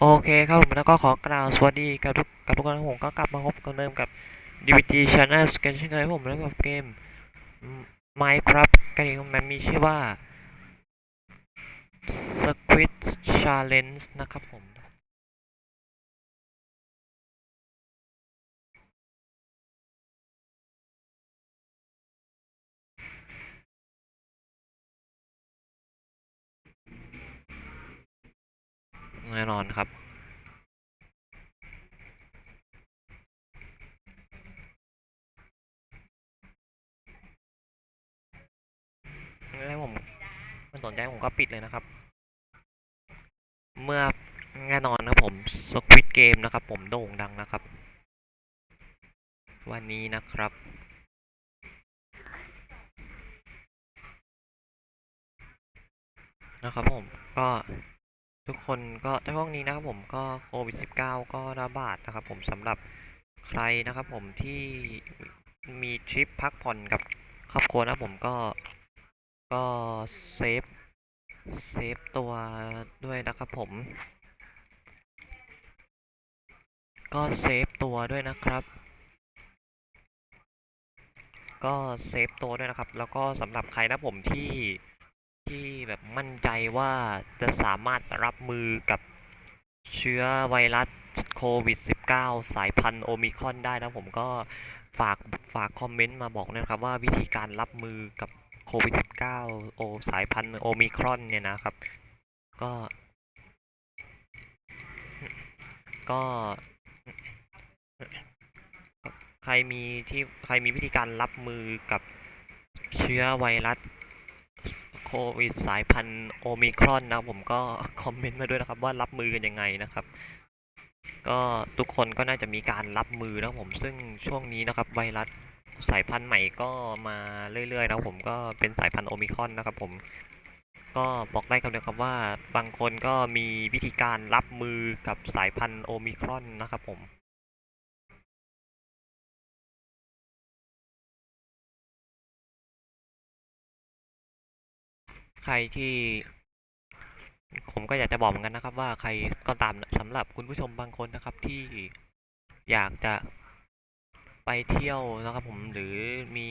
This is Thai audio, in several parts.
โอเคครับผมแล้วก็ขอกล่าวสวัสดีกับทุกกับทุกคนนะครับผมก็กลับมาพบกันเดิมกับ DVT Channel กันเช่นเคยผมแล้วกับเกม Minecraft กันอีกมันมีชื่อว่า Squid Challenge นะครับผม แน่นอนครับ แล้วผมไม่สนใจผมก็ปิดเลยนะครับ เมื่อแน่นอนนะครับผม Squid Game นะครับ ผมโด่งดังนะครับ วันนี้นะครับนะครับผมก็ ทุกคนก็ในช่วงนี้นะครับผมก็โควิด -19 ก็ระบาดนะครับผมสำหรับใครนะครับผมที่มีทริปพักผ่อนกับครอบครัวนะครับผมก็ก็เซฟเซฟตัวด้วยนะครับผม ก็เซฟตัวด้วยนะครับ ก็เซฟตัวด้วยนะครับ แล้วก็สำหรับใครนะผมที่ ที่แบบมั่นใจว่าจะสามารถรับมือกับเชื้อไวรัสโควิด -19 สายพันธุ์โอมิครอนได้นะผมก็ฝากฝากคอมเมนต์มาบอกนะครับว่าวิธีการรับมือกับโควิด -19 โอสายพันธุ์โอมิครอนเนี่ยนะครับ ก็ ก็ใครมีที่ใครมีวิธีการรับมือกับเชื้อไวรัส วิดสายพันธุ์โอมิครอนนะผมก็คอมเมนต์มาด้วยนะครับ ว่ารับมือกันยังไงนะครับ ก็ทุกคนก็น่าจะมีการรับมือนะผมซึ่งช่วงนี้นะครับ ไวรัสสายพันธุ์ใหม่ก็มาเรื่อยๆนะผมก็เป็นสายพันธุ์โอมิครอนนะครับผมก็บอกได้คำเดียวครับว่าบางคนก็มีวิธีการรับมือกับสายพันธุ์โอมิครอนนะครับผม ใครที่ ผมก็อยากจะบอกเหมือนกันนะครับ ว่าใครก็ตามสำหรับคุณผู้ชมบางคนนะครับ ที่อยากจะไปเที่ยวนะครับ ผมหรือมี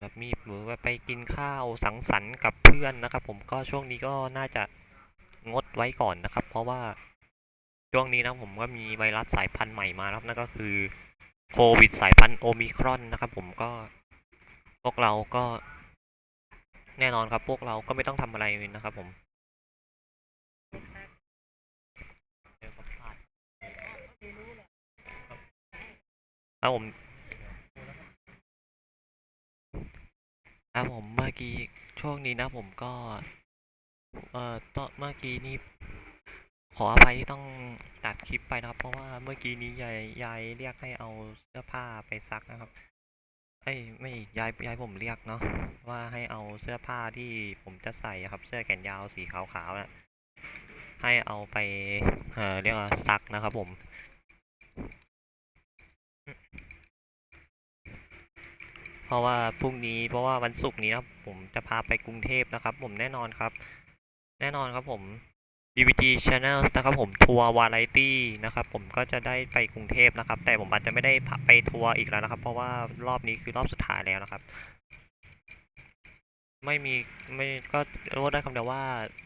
แบบมีหรือว่าไปกินข้าวสังสรรค์กับเพื่อนนะครับ ผมก็ช่วงนี้ก็น่าจะงดไว้ก่อนนะครับ เพราะว่าช่วงนี้นะผมก็มีไวรัสสายพันธุ์ใหม่มาแล้วนั่นก็คือโควิดสายพันธุ์โอมิครอนนะครับ ผมก็พวกเราก็ แน่นอนครับ พวกเราก็ไม่ต้องทำอะไรนะครับผมครับผมครับผมเมื่อกี้ช่วงนี้นะผมก็เอ่อตอนเมื่อกี้นี้ขออภัยที่ต้องตัดคลิปไปนะครับ เพราะว่าเมื่อกี้นี้ยายยายเรียกให้เอาเสื้อผ้าไปซักนะครับ เอ้ไม่ยายยายผมเรียกเนาะว่าให้เอาเสื้อผ้าที่ผมจะใส่ครับเสื้อแขนยาวสีขาวๆนะให้เอาไปเอ่อเรียกว่าซักนะครับผมเพราะว่าพรุ่งนี้เพราะว่าวันศุกร์นี้นะครับผมจะพาไปกรุงเทพนะครับ ผมแน่นอนครับ แน่นอนครับผม DVG Channel นะครับผมทัวร์วาไรตี้นะครับผมก็จะได้ไปกรุงเทพนะครับ แต่ผมอาจจะไม่ได้พาไปทัวร์อีกแล้วนะครับ เพราะว่ารอบนี้คือรอบสุดท้ายแล้วนะครับ ไม่มีไม่ก็รู้ได้คำเดียวว่า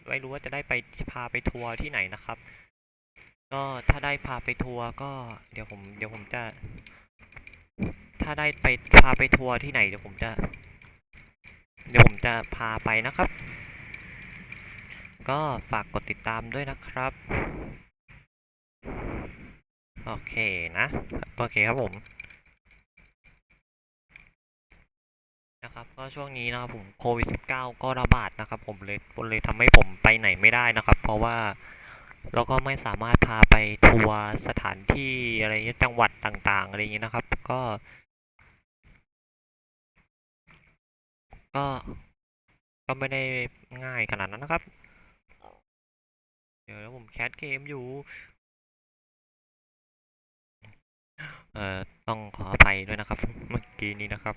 ไม่รู้ว่าจะได้ไปพาไปทัวร์ที่ไหนนะครับ ก็ถ้าได้พาไปทัวร์ก็เดี๋ยวผมเดี๋ยวผมจะ ถ้าได้ไปพาไปทัวร์ที่ไหนเดี๋ยวผมจะ เดี๋ยวผมจะพาไปนะครับ ก็ฝากกดติดตามด้วยนะครับ โอเคนะ โอเคครับผมนะครับก็ช่วงนี้นะครับผมโควิด -19 ก็ระบาดนะครับ ผมเลยเลยทำให้ผมไปไหนไม่ได้นะครับ เพราะว่าเราก็ไม่สามารถพาไปทัวร์สถานที่อะไรเงี้จังหวัดต่างๆอะไรอย่างเงี้นะครับ ก็ ก็ก็ไม่ได้ง่ายขนาดนั้นนะครับ เดี๋ยวผมแคสเกมอยู่ เอ่อ ต้องขออภัยด้วยนะครับ เมื่อกี้นี้นะครับ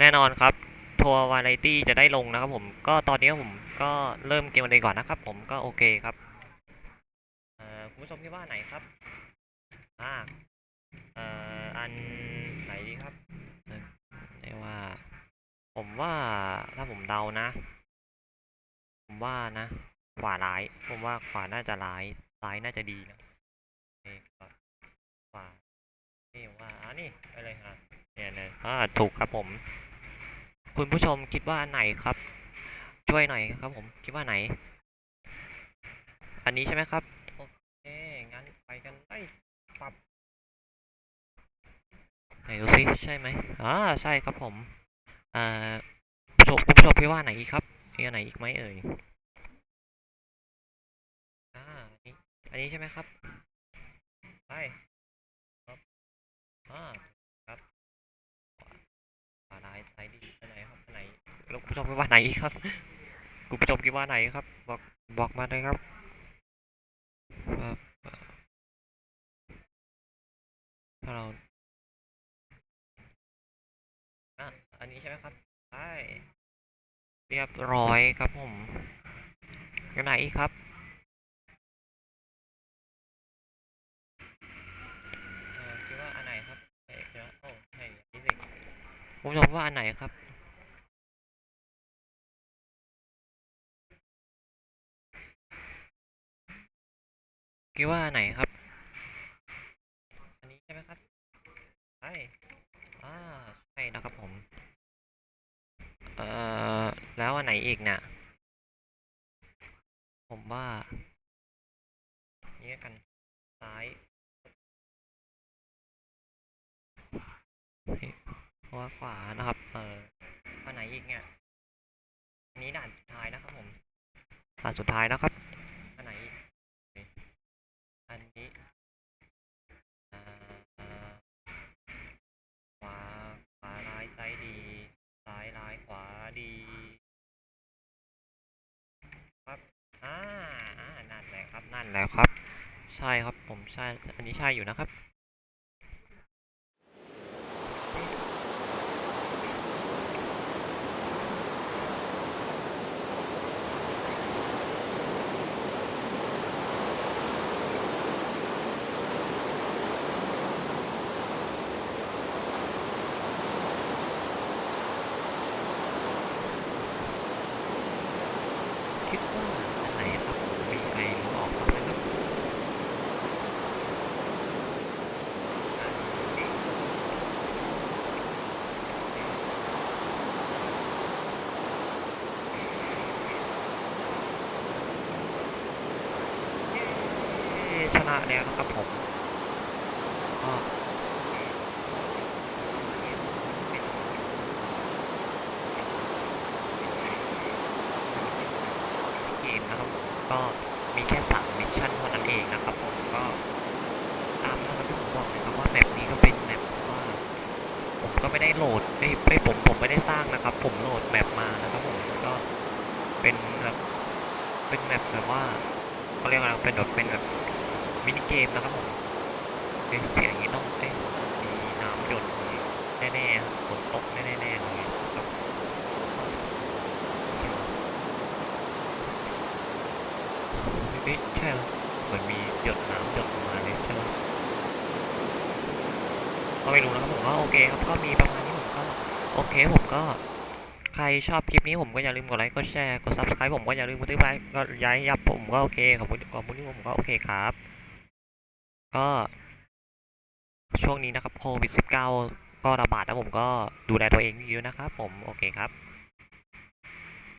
แน่นอนครับทัวร์วาไรตี้จะได้ลงนะครับ ผม ก็ตอนนี้ผมก็เริ่มเกมกันเลยก่อนนะครับ ผมก็โอเคครับคุณผู้ชมคิดว่าไหนครับ อ่า เอ่อ อันไหนดีครับเอ่อเรียกว่า ผมว่าถ้าผมเดานะ ผมว่านะ ขวาร้าย ผมว่าขวาน่าจะร้ายซ้ายน่าจะดีนะครับขวานี่ว่าอ่านี่ไปเลยครับเนี่ยเนี่ยอ่าถูกครับผม คุณผู้ชมคิดว่าไหนครับ ช่วยหน่อยครับผม คิดว่าไหน อันนี้ใช่ไหมครับ โอเค งั้นไปกันไปปรับไหนดูซิใช่ไหมอ่าใช่ครับผมอ่าผู้ชมคุณผู้ชมคิดว่าไหนอีกครับมีอันไหนอีกไหมเอ่ย อันนี้ใช่ไหมครับไปครับอ่าครับขวาร้ายซ้ายดีอันไหนครับอันไหนแล้วคุณผู้ชมคิดว่าไหนครับคุณผู้ชมคิดว่าไหนครับบอกบอกมาเลยครับครับถ้าเราอะอันนี้ใช่ไหมครับใช่เรียบร้อยครับผมอยู่ไหนอีกครับเออคิดว่าอันไหนครับเอ้ยเดี๋ยวโอ้ใช่อันนี้สิ ผมชมว่าอันไหนครับ คิดว่าอันไหนครับ อันนี้ใช่ไหมครับใช่อ่าใช่นะครับผม เอ่อ แล้วอันไหนอีกเนี่ยผมว่า นี่กัน เพราะว่าขวานะครับ เอ่ออันไหนอีกเนี่ยอันนี้ด่านสุดท้ายนะครับผมด่านสุดท้ายนะครับอันไหนอีกอันนี้อ่าอ่าขวาขวาร้ายซ้ายดีซ้ายร้ายขวาดีครับอ่าอ่านั่นแหละครับนั่นแหละครับ ใช่ครับผมใช่อันนี้ใช่อยู่นะครับ คิดว่าอันไหนครับมีใครรู้ออกบ้างไหมครับอันนี้เย้ชนะ แล้วนะครับผมก็เกมนะครับผมก็มีแค่สามมิชชั่นเท่านั้นเองนะครับผมก็ตามนะครับที่ผมบอกเลยครับว่าแมปนี้ก็เป็นแมปว่า ผมก็ไม่ได้โหลดไม่ไม่ผมผมไม่ได้สร้างนะครับ ผมโหลดแมปมานะครับผมก็เป็นแบบเป็นแมปแบบว่าเขาเรียกว่าอะไรเป็นแบบเป็นแบบ มินิเกมนะครับผมเอ๊ะเสียงอย่างนี้ต้องเอ๊ะมีน้ำหยดแน่ๆฝนตกแน่ๆเลยครับเฮ้ยใช่เหมือนมีหยดน้ำหยดมาเลยใช่ไหมก็ไม่รู้นะครับผมก็โอเคครับก็มีประมาณนี้ผมก็โอเคผมก็ใครชอบคลิปนี้ผมก็อย่าลืมกดไลค์กดแชร์กด subscribe ผมก็อย่าลืมกดติดไลค์ก็ย้ายยับผมก็โอเคขอบคุณขอบคุณที่ผมก็โอเคครับ ก็ช่วงนี้นะครับโควิด -19 ก็ระบาดนะผมก็ดูแลตัวเองอยู่นะครับผม โอเคครับ